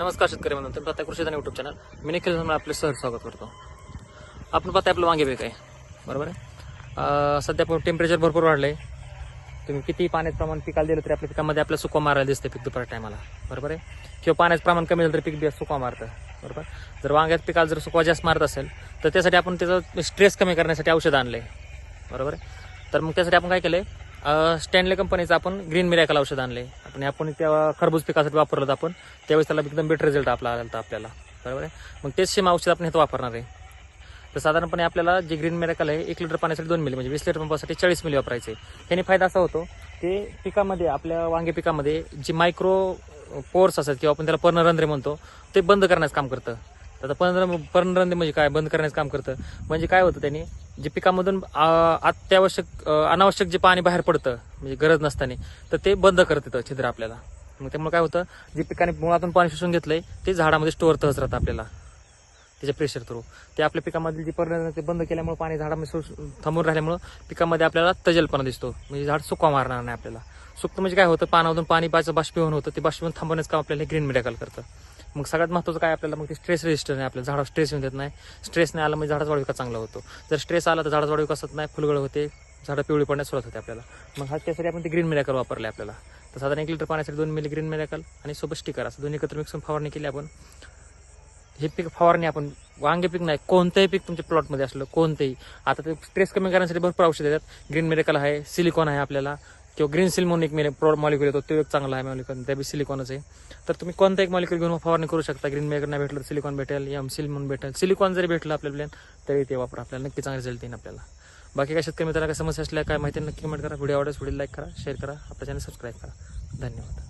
नमस्कार शेतकरी म्हणून तुम्ही पाहता कृषी युट्यूब चॅनल मी निखिल म्हणून आपले सहज स्वागत करतो. आपण पाहता आपलं वांगे पीक आहे बरोबर आहे? सध्या टेम्परेचर भरपूर वाढलं आहे तुम्ही किती पाण्याचं प्रमाण पिकाला दिलं तरी आपल्या पिकामध्ये आपलं सुकवा मारायला दिसते पीक दुपार टायमाला बरोबर आहे? किंवा पाण्याचं प्रमाण कमी झालं तर पीक बी सुकवा मारतं. बरोबर? जर वांग्यात पिकाला जर सुकवा जास्त मारत असेल तर त्यासाठी आपण त्याचं स्ट्रेस कमी करण्यासाठी औषध आणलं आहे बरोबर आहे? तर मग त्यासाठी आपण काय केलं आहे स्टॅनले कंपनीचं आपण ग्रीन मिरॅकल औषध आणले आपण आपण तेव्हा खरबूज पिकासाठी वापरलं होतं आपण. त्यावेळेस त्याला एकदम बेटर रिझल्ट आपला आला होता आपल्याला. बरोबर आहे? मग तेच सेम औषध आपण हे वापरणार आहे. तर साधारणपणे आपल्याला जे ग्रीन मिरॅकल आहे एक लिटर पाण्यासाठी दोन मिली म्हणजे वीस लिटर पंपासाठी चाळीस मिली वापरायचे. ह्याने फायदा असा होतो ते पिकामध्ये आपल्या वांगे पिकामध्ये जी मायक्रो पोर्स असतात किंवा आपण त्याला पर्णरंध्रे म्हणतो ते बंद करण्याचं काम करतं. आता पंधरा पर्णरंध्रे म्हणजे काय बंद करण्याचं काम करतं. म्हणजे काय होतं त्यांनी जे पिकामधून अत्यावश्यक अनावश्यक जे पाणी बाहेर पडतं म्हणजे गरज नसताना तर ते बंद करत येतं छिद्र आपल्याला. मग त्यामुळे काय होतं जे पिकाने मुळातून पाणी शोषून घेतलंय ते झाडामध्ये स्टोअर तहच राहतं आपल्याला. त्याच्या प्रेशर थ्रू ते आपल्या पिकामधील जी पर्णरंध्र ते बंद केल्यामुळे पाणी झाडामध्ये थांबून राहिल्यामुळं पिकामध्ये आपल्याला तजलपणा दिसतो. म्हणजे झाड सुकवा मारणार नाही आपल्याला. सुकतं म्हणजे काय होतं पानामधून पाणी बाचं बाष्पीभवन होतं ते बाष्पीभवन थांबवण्याचं काम आपल्याला ग्रीन मेडिकल करतं. मग सगळ्यात महत्त्वाचं काय आपल्याला मग ते स्ट्रेस रेजिस्टर नाही आपल्या झाडावर स्ट्रेस येऊन देत नाही. स्ट्रेस नाही आला म्हणजे झाडाचा वाढ विकास चांगला होतो. जर स्ट्रेस आला तर झाडाचा वाढ विकास होत नाही फुलगळ होते झाडं पिवळी पडण्यास सुरुवात होते आपल्याला. मग हा त्यासाठी आपण ते ग्रीन मिरॅकल वापरले आपल्याला. तर साधारण एक लिटर पाण्यासाठी दोन मिली ग्रीन मिरॅकल आणि सोबत स्टिकर असं. दोन्ही एकत्र मिक्स फवारणी केली आपण. हे पीक फवारणी आपण वांगे पीक नाही कोणतंही पीक तुमच्या प्लॉटमध्ये असलं कोणतंही. आता ते स्ट्रेस कमी करण्यासाठी भरपूर औषध येतात ग्रीन मेडिकल आहे सिलिकॉन आहे आपल्याला. किंवा ग्रीन सिल म्हणून एक मेरे प्रो मॉलिक्युल येतो तो एक चांगला आहे मॉलिक्युल त्या बी सिलिकॉनच आहे. तर तुम्ही कोणता एक मॉलिक्युल घेऊन फवारणी करू शकता. ग्रीन मेकर नाही भेटलं तर सिलिकॉन भेटेल एम सिल म्हणून भेटेल. सिलिकॉन जरी भेटलं आपल्या प्लॅन तरी ते वापरा. आपल्याला नक्की चांगले रिझल्ट येईल आपल्याला. बाकी काय शेतकरी मित्राला काय समस्या असल्या काय माहिती नक्की कमेंट करा. व्हिडिओ आवडेल व्हिडिओ लाईक करा शेअर करा. आपल्या चॅनल सबस्क्राईब करा. धन्यवाद.